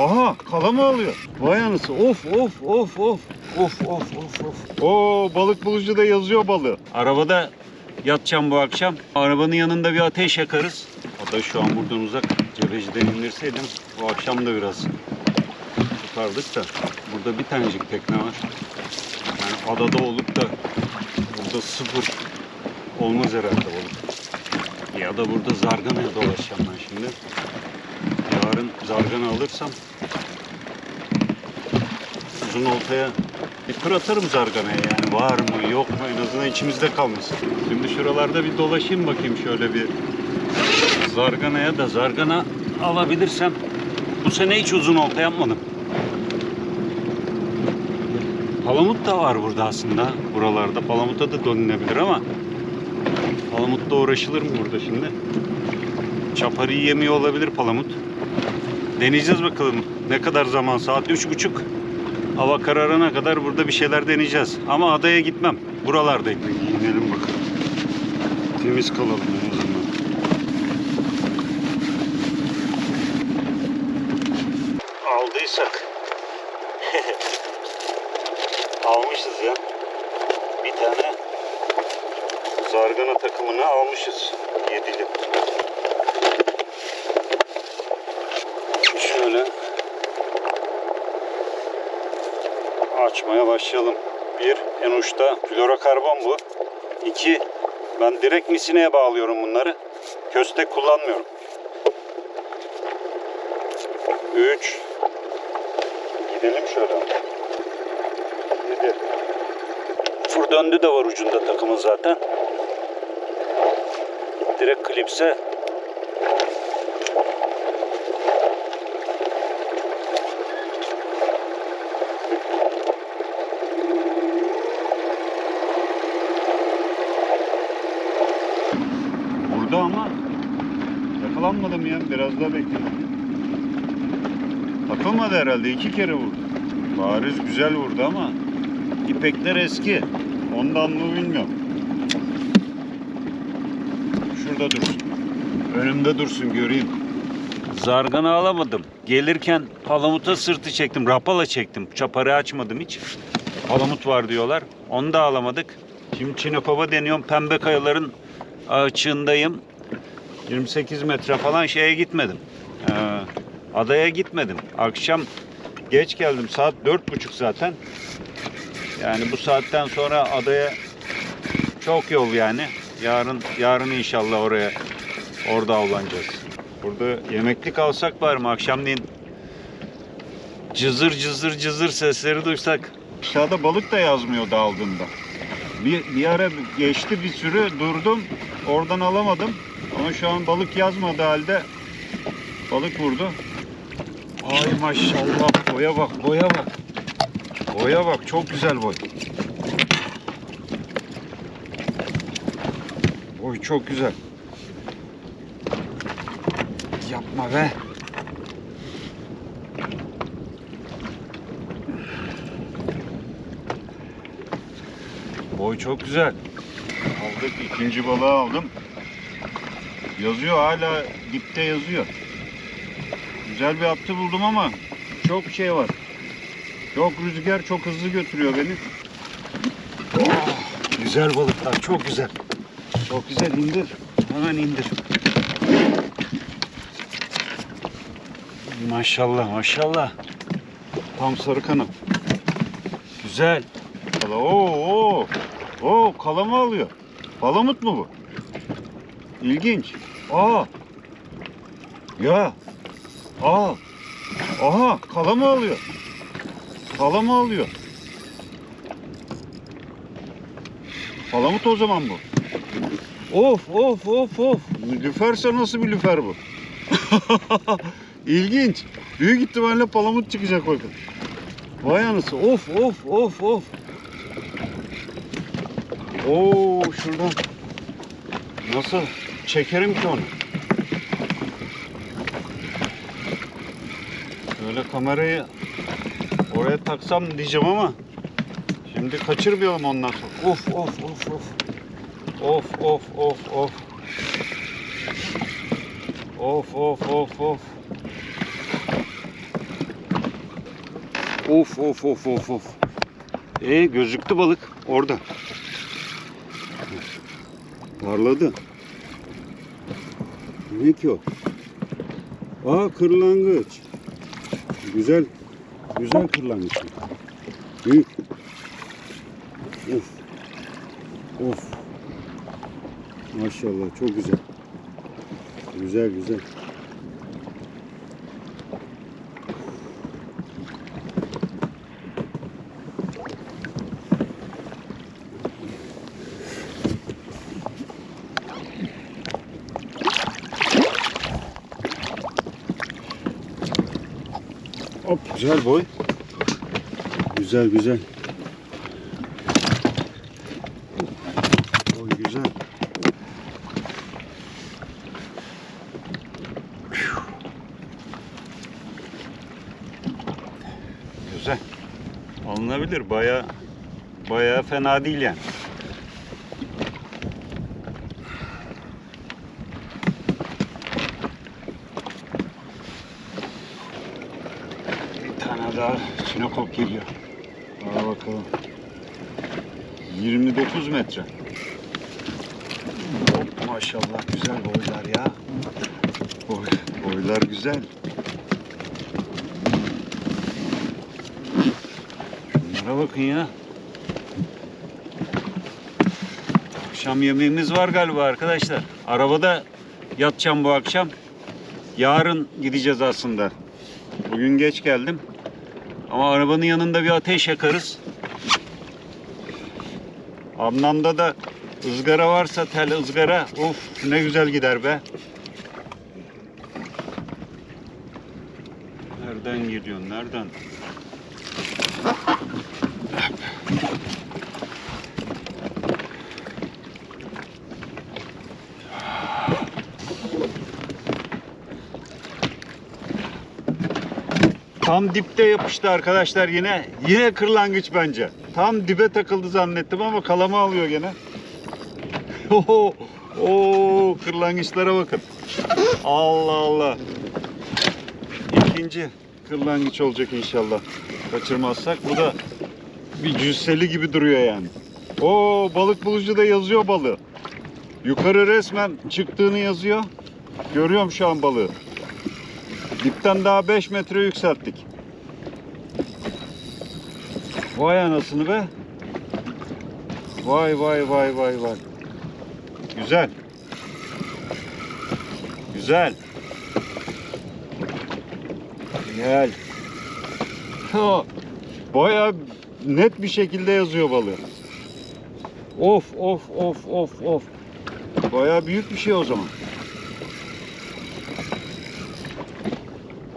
Aha kalama alıyor. Vay anası. Of of of of. Of of of of. Oo balık bulucu da yazıyor balığı. Arabada yatacağım bu akşam. Arabanın yanında bir ateş yakarız. Da şu an buradan uzak. Cebeci'den indirseydim bu akşam da biraz tutardık da. Burada bir tanecik tekne var. Yani adada olup da burada sıfır olmaz herhalde balık. Ya da burada zarganaya dolaşacağım ben şimdi. Yarın zargana alırsam uzun oltaya bir tur atarım zarganaya yani var mı yok mu en azından içimizde kalmasın. Şimdi şuralarda bir dolaşayım bakayım şöyle bir zarganaya da zargana alabilirsem bu sene hiç uzun olta yapmadım. Palamut da var burada aslında buralarda. Palamuta da dönülebilir ama Palamutla uğraşılır mı burada şimdi? Çaparı yemiyor olabilir palamut. Deneyeceğiz bakalım. Ne kadar zaman? Saat üç buçuk. Hava kararana kadar burada bir şeyler deneyeceğiz. Ama adaya gitmem. Buralardayım. İnelim bakalım. Temiz kalalım en azından. Aldıysak. Almışız ya. Bir tane zargana takımını almışız. Yedili. Şöyle açmaya başlayalım. Bir, en uçta florokarbon bu. İki, ben direkt misineye bağlıyorum bunları. Köstek kullanmıyorum. Üç, gidelim şöyle. Yedi. Fır döndü de var ucunda takımın zaten. Direkt klipse Burada ama yakalanmadım ya. Biraz daha bekledim. Takılmadı herhalde. iki kere vurdu. Bariz güzel vurdu ama ipekler eski. Ondan mı bilmiyorum. Şurada dursun. Önümde dursun göreyim. Zargana alamadım. Gelirken palamuta sırtı çektim. Rapala çektim. Çaparı açmadım hiç. Palamut var diyorlar. Onu da alamadık. Şimdi Çinekova deniyorum. Pembe kayaların açığındayım. 28 metre falan şeye gitmedim. Ee, adaya gitmedim. Akşam geç geldim. Saat dört buçuk zaten. Yani bu saatten sonra adaya çok yol yani. Yarın yarın inşallah oraya orada avlanacağız. Burada yemeklik alsak var mı akşamleyin cızır cızır cızır sesleri duysak. Aşağıda balık da yazmıyordu aldığında. Bir, bir ara geçti bir sürü durdum oradan alamadım. Ama şu an balık yazmadı halde balık vurdu. Ay maşallah boya bak boya bak. Boya bak çok güzel boy. Boy çok güzel. Yapma be. Boy çok güzel. Aldık ikinci balığı aldım. Yazıyor hala dipte yazıyor. Güzel bir aptı buldum ama çok şey var. Çok rüzgar çok hızlı götürüyor beni. Oh, güzel balıklar çok güzel. Çok güzel indir. Hemen indir. Maşallah maşallah. Tam sarı kanat. Güzel. Oo, oo. Oo, kalama alıyor. Palamut mu bu? İlginç. Aa. Ya. Aa. Aha, kalama alıyor. Kalama alıyor. Palamut o zaman bu. Of of of of. Lüferse nasıl bir lüfer bu? İlginç. Büyük ihtimalle palamut çıkacak bakın. Vay anası. Of of of of. Oo şuradan. Nasıl çekerim ki onu? Şöyle kamerayı oraya taksam diyeceğim ama şimdi kaçırmayalım ondan sonra. Of of of of. Of of of of. Of of of of. Of of of of of. E gözüktü balık orada. Parladı. Ne ki o? Aa kırlangıç. Güzel. Güzel kırlangıç. Büyük. Of. Of. Maşallah çok güzel. Güzel güzel. Hop güzel boy. Güzel güzel. Boy güzel. Güzel. Alınabilir. Baya baya fena değil yani. Daha çinokop geliyor. Aa bakalım. 29 metre. Maşallah güzel boylar ya. Boy, boylar güzel. Şunlara bakın ya. Akşam yemeğimiz var galiba arkadaşlar. Arabada yatacağım bu akşam. Yarın gideceğiz aslında. Bugün geç geldim. Ama arabanın yanında bir ateş yakarız. Ablamda da ızgara varsa tel ızgara. Of ne güzel gider be. Nereden geliyorsun? Nereden? Tam dipte yapıştı arkadaşlar yine. Yine kırlangıç bence. Tam dibe takıldı zannettim ama kalama alıyor gene. Oo, oo kırlangıçlara bakın. Allah Allah. İkinci kırlangıç olacak inşallah. Kaçırmazsak. Bu da bir cüsseli gibi duruyor yani. Oo balık bulucu da yazıyor balığı. Yukarı resmen çıktığını yazıyor. Görüyorum şu an balığı. Dipten daha 5 metre yükselttik. Vay anasını be. Vay vay vay vay vay. Güzel. Güzel. Gel. Baya net bir şekilde yazıyor balığı. Of of of of of. Baya büyük bir şey o zaman.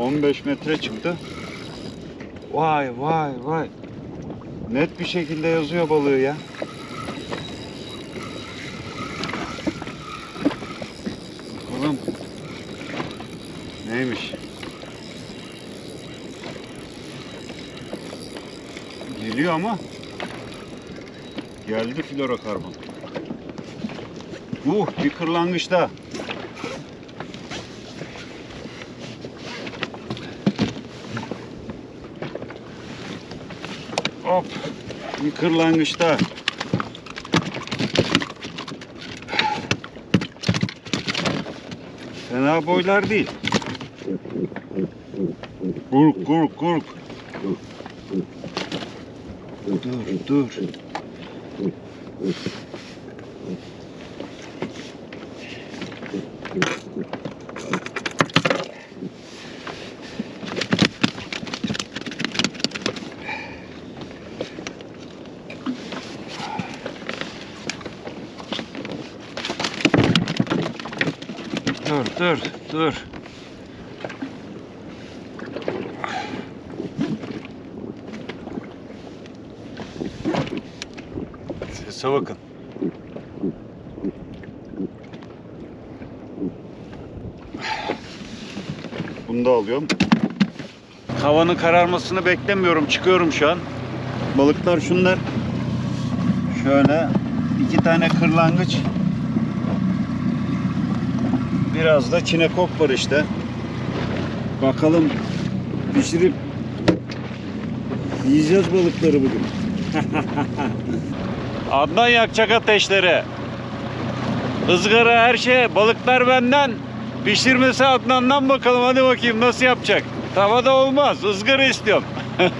15 metre çıktı. Vay vay vay. Net bir şekilde yazıyor balığı ya. Bakalım. Neymiş? Geliyor ama. Geldi florokarbon. Uh bir kırlangıç daha. Hop. Bir kırlangıçta. Fena boylar değil. Gurk gurk gurk. Dur dur. Dur dur dur. Sese bakın. Bunu da alıyorum. Havanın kararmasını beklemiyorum. Çıkıyorum şu an. Balıklar şunlar. Şöyle iki tane kırlangıç. Biraz da çinekop var işte. Bakalım pişirip Yiyeceğiz balıkları bugün. Adnan yakacak ateşleri. Izgara her şey. Balıklar benden. Pişirmesi Adnan'dan bakalım. Hadi bakayım nasıl yapacak. Tavada olmaz. ızgara istiyorum.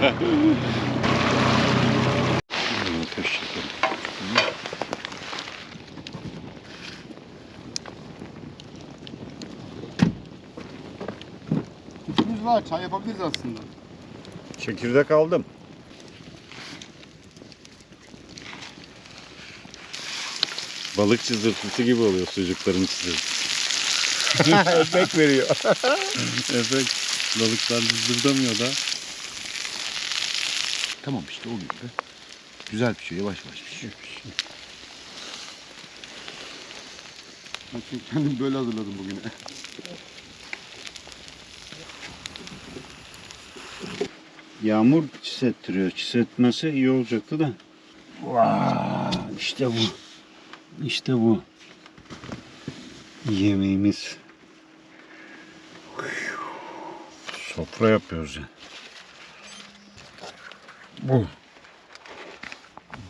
Var. Çay yapabiliriz aslında. Çekirdek aldım. Balık çızırtısı gibi oluyor sucukların çızırtısı. Ekmek veriyor. Evet. Balıklar cızırdamıyor da. tamam işte oluyor be. Güzel bir şey. Yavaş yavaş pişiyor. Ben çünkü kendim böyle hazırladım bugüne. Yağmur çisettiriyor. Çisetmesi iyi olacaktı da. Vaa, işte bu. İşte bu. Yemeğimiz. Sofra yapıyoruz ya. Bu.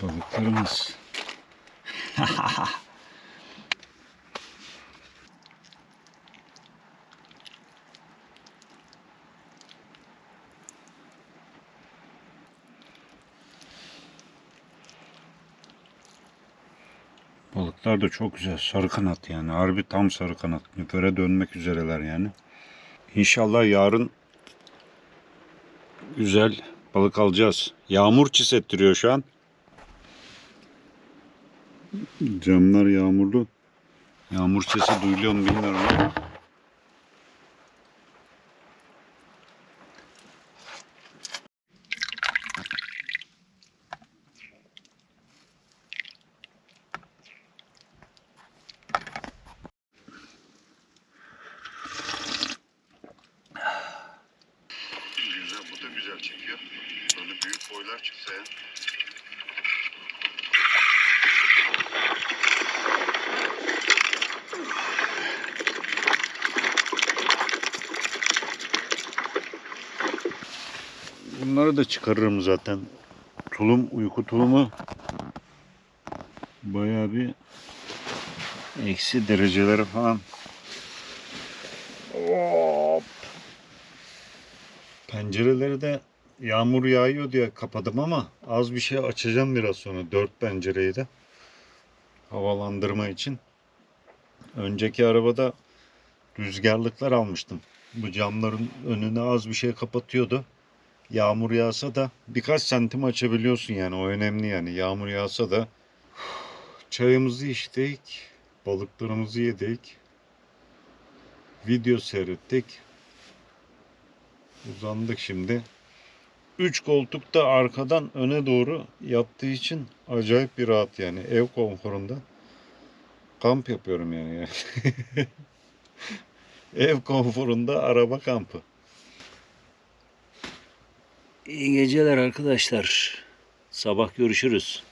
Balıklarımız. Balıklar da çok güzel. Sarı kanat yani. Harbi tam sarı kanat. Nüfere dönmek üzereler yani. İnşallah yarın güzel balık alacağız. Yağmur çisettiriyor şu an. Camlar yağmurlu. Yağmur sesi duyuluyor mu bilmiyorum ama. Güzel, bu da güzel çekiyor. Böyle büyük boylar çıksa ya. Bunları da çıkarırım zaten. Tulum, uyku tulumu bayağı bir eksi dereceleri falan. Hop. Pencereleri de yağmur yağıyor diye kapadım ama az bir şey açacağım biraz sonra. Dört pencereyi de havalandırma için. Önceki arabada rüzgarlıklar almıştım. Bu camların önüne az bir şey kapatıyordu. Yağmur yağsa da birkaç santim açabiliyorsun yani o önemli yani. Yağmur yağsa da çayımızı içtik, balıklarımızı yedik, video seyrettik. Uzandık şimdi. Üç koltuk da arkadan öne doğru yattığı için acayip bir rahat yani. Ev konforunda. Kamp yapıyorum yani. Ev konforunda araba kampı. İyi geceler arkadaşlar. Sabah görüşürüz.